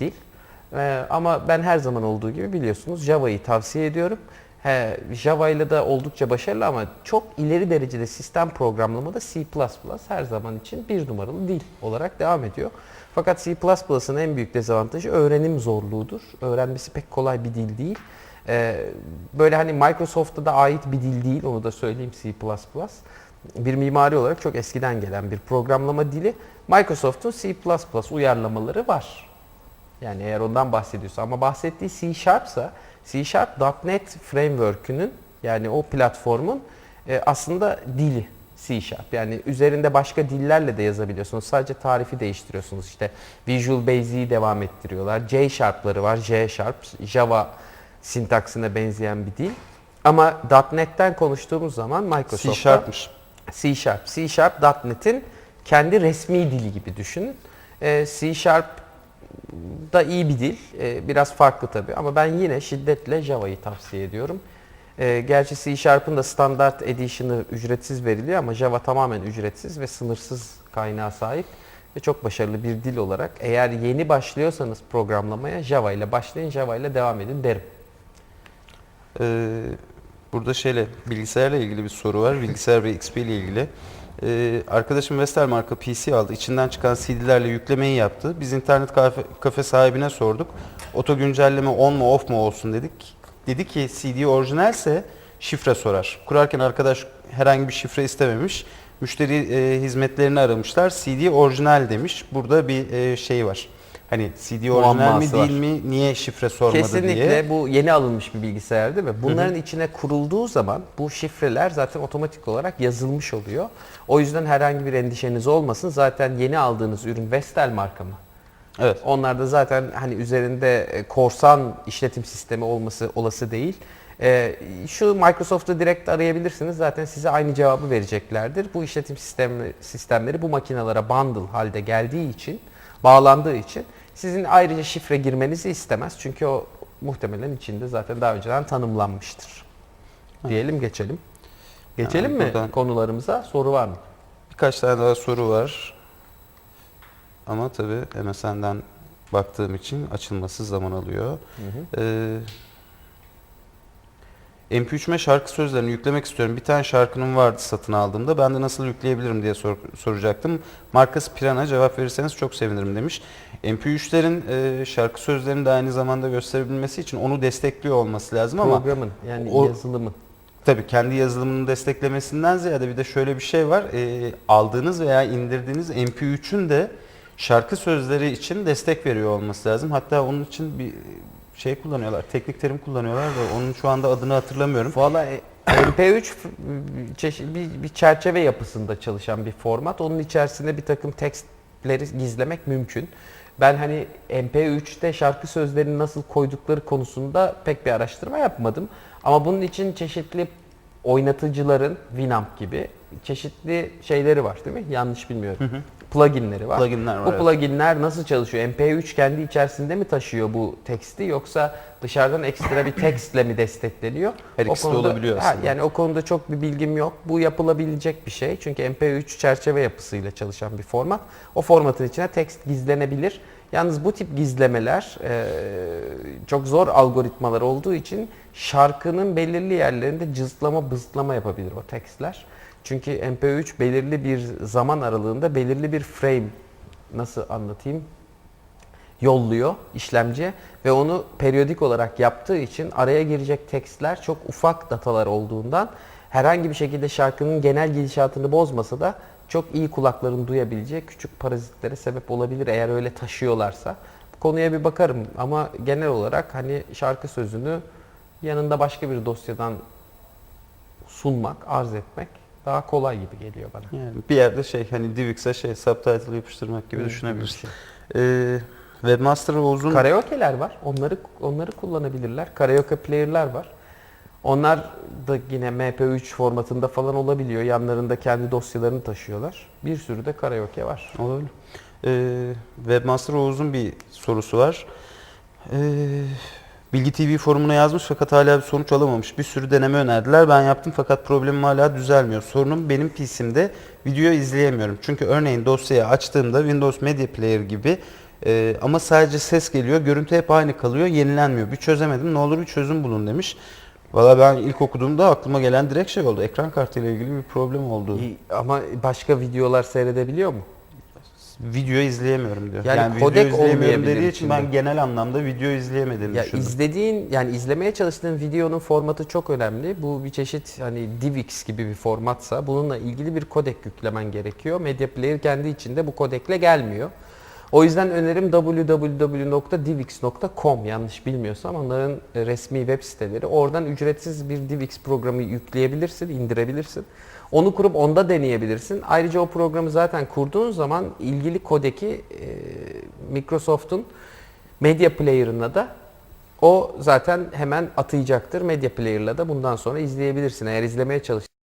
dil. Ee, ama ben her zaman olduğu gibi biliyorsunuz Java'yı tavsiye ediyorum. He, Java ile de oldukça başarılı ama çok ileri derecede sistem programlamada C++ her zaman için bir numaralı dil olarak devam ediyor. Fakat C++'ın en büyük dezavantajı öğrenim zorluğudur. Öğrenmesi pek kolay bir dil değil. Ee, böyle hani Microsoft'a da ait bir dil değil onu da söyleyeyim C++. Bir mimari olarak çok eskiden gelen bir programlama dili. Microsoft'un C++ uyarlamaları var. Yani eğer ondan bahsediyorsa ama bahsettiği C Sharp'sa C Sharp .NET Framework'ünün yani o platformun e, aslında dili C Sharp. Yani üzerinde başka dillerle de yazabiliyorsunuz. Sadece tarifi değiştiriyorsunuz. İşte Visual Basic'i devam ettiriyorlar. C Sharp'ları var. J Sharp, Java sintaksine benzeyen bir dil. Ama .NET'ten konuştuğumuz zaman C Microsoft'ta Sharp'mış. C Sharp. C Sharp .NET'in kendi resmi dili gibi düşünün. Ee, C Sharp da iyi bir dil. Ee, biraz farklı tabii ama ben yine şiddetle Java'yı tavsiye ediyorum. Ee, gerçi C Sharp'ın da standart edition'ı ücretsiz veriliyor ama Java tamamen ücretsiz ve sınırsız kaynağa sahip ve çok başarılı bir dil olarak eğer yeni başlıyorsanız programlamaya Java ile başlayın, Java ile devam edin derim. Ee, burada şeyle bilgisayarla ilgili bir soru var. Bilgisayar ve XP ile ilgili. Ee, arkadaşım Vestel marka PC aldı. İçinden çıkan CD'lerle yüklemeyi yaptı. Biz internet kafe, kafe sahibine sorduk. Oto güncelleme on mu off mu olsun dedik. Dedi ki CD orijinalse şifre sorar. Kurarken arkadaş herhangi bir şifre istememiş. Müşteri e, hizmetlerini aramışlar. CD orijinal demiş. Burada bir e, şey var. Hani CD orijinal mi var. değil mi? Niye şifre sormadı Kesinlikle diye. bu yeni alınmış bir bilgisayar değil mi? Bunların içine kurulduğu zaman bu şifreler zaten otomatik olarak yazılmış oluyor. O yüzden herhangi bir endişeniz olmasın. Zaten yeni aldığınız ürün Vestel marka mı? Evet. Onlar da zaten hani üzerinde e, korsan işletim sistemi olması olası değil. E, şu Microsoft'u direkt arayabilirsiniz. Zaten size aynı cevabı vereceklerdir. Bu işletim sistemi, sistemleri bu makinalara bundle halde geldiği için, bağlandığı için sizin ayrıca şifre girmenizi istemez. Çünkü o muhtemelen içinde zaten daha önceden tanımlanmıştır. Diyelim geçelim. Geçelim Yani mi buradan- konularımıza? Soru var mı? Birkaç tane daha soru var. Ama tabii MSN'den baktığım için açılması zaman alıyor. Ee, MP3'üme şarkı sözlerini yüklemek istiyorum. Bir tane şarkının vardı satın aldığımda. Ben de nasıl yükleyebilirim diye sor- soracaktım. Markası Pirana cevap verirseniz çok sevinirim demiş. MP3'lerin e, şarkı sözlerini de aynı zamanda gösterebilmesi için onu destekliyor olması lazım ama Programın yani o- yazılımın. Tabii kendi yazılımını desteklemesinden ziyade bir de şöyle bir şey var. Ee, aldığınız veya indirdiğiniz MP3'ün de şarkı sözleri için destek veriyor olması lazım. Hatta onun için bir şey kullanıyorlar, teknik terim kullanıyorlar da onun şu anda adını hatırlamıyorum. Valla e, MP3 f- çeşi- bir, bir çerçeve yapısında çalışan bir format. Onun içerisinde bir takım tekstleri gizlemek mümkün. Ben hani MP3'te şarkı sözlerini nasıl koydukları konusunda pek bir araştırma yapmadım. Ama bunun için çeşitli oynatıcıların Winamp gibi çeşitli şeyleri var değil mi? Yanlış bilmiyorum. Pluginleri var. Pluginler var, Bu evet. pluginler nasıl çalışıyor? MP3 kendi içerisinde mi taşıyor bu teksti yoksa dışarıdan ekstra bir tekstle mi destekleniyor? Her O ikisi de olabiliyor Ha, aslında. yani o konuda çok bir bilgim yok. Bu yapılabilecek bir şey. Çünkü MP3 çerçeve yapısıyla çalışan bir format. O formatın içine tekst gizlenebilir. Yalnız bu tip gizlemeler e, çok zor algoritmalar olduğu için şarkının belirli yerlerinde cızlama bızlama yapabilir o tekstler. Çünkü MP3 belirli bir zaman aralığında belirli bir frame nasıl anlatayım yolluyor işlemciye ve onu periyodik olarak yaptığı için araya girecek tekstler çok ufak datalar olduğundan herhangi bir şekilde şarkının genel gidişatını bozmasa da çok iyi kulakların duyabileceği küçük parazitlere sebep olabilir eğer öyle taşıyorlarsa. Bu konuya bir bakarım ama genel olarak hani şarkı sözünü yanında başka bir dosyadan sunmak, arz etmek daha kolay gibi geliyor bana. Yani bir yerde şey hani DivX'e şey subtitle yapıştırmak gibi Hı, düşünebilirsin. Ee, Webmaster Oğuz'un Karaoke'ler var. Onları onları kullanabilirler. Karaoke player'lar var. Onlar da yine MP3 formatında falan olabiliyor. Yanlarında kendi dosyalarını taşıyorlar. Bir sürü de karaoke var. Olabilir. Ee, Webmaster Oğuz'un bir sorusu var. Ee, Bilgi TV forumuna yazmış fakat hala bir sonuç alamamış. Bir sürü deneme önerdiler. Ben yaptım fakat problemim hala düzelmiyor. Sorunum benim PC'mde video izleyemiyorum. Çünkü örneğin dosyayı açtığımda Windows Media Player gibi Ee, ama sadece ses geliyor, görüntü hep aynı kalıyor, yenilenmiyor. Bir çözemedim, ne olur bir çözüm bulun demiş. Valla ben ilk okuduğumda aklıma gelen direkt şey oldu. Ekran kartıyla ilgili bir problem oldu. İyi, Ama başka videolar seyredebiliyor mu? Video izleyemiyorum diyor. Yani video kodek izleyemiyorum olmayabilir dediği için ben içinde. genel anlamda video izleyemediğini Ya düşündüm. izlediğin yani izlemeye çalıştığın videonun formatı çok önemli. Bu bir çeşit hani DivX gibi bir formatsa bununla ilgili bir kodek yüklemen gerekiyor. Media Player kendi içinde bu kodekle gelmiyor. O yüzden önerim www.divx.com yanlış bilmiyorsam onların e, resmi web siteleri. Oradan ücretsiz bir DivX programı yükleyebilirsin, indirebilirsin. Onu kurup onda deneyebilirsin. Ayrıca o programı zaten kurduğun zaman ilgili kodeki e, Microsoft'un Media Player'ına da o zaten hemen atayacaktır. Media Player'la da bundan sonra izleyebilirsin. Eğer izlemeye çalış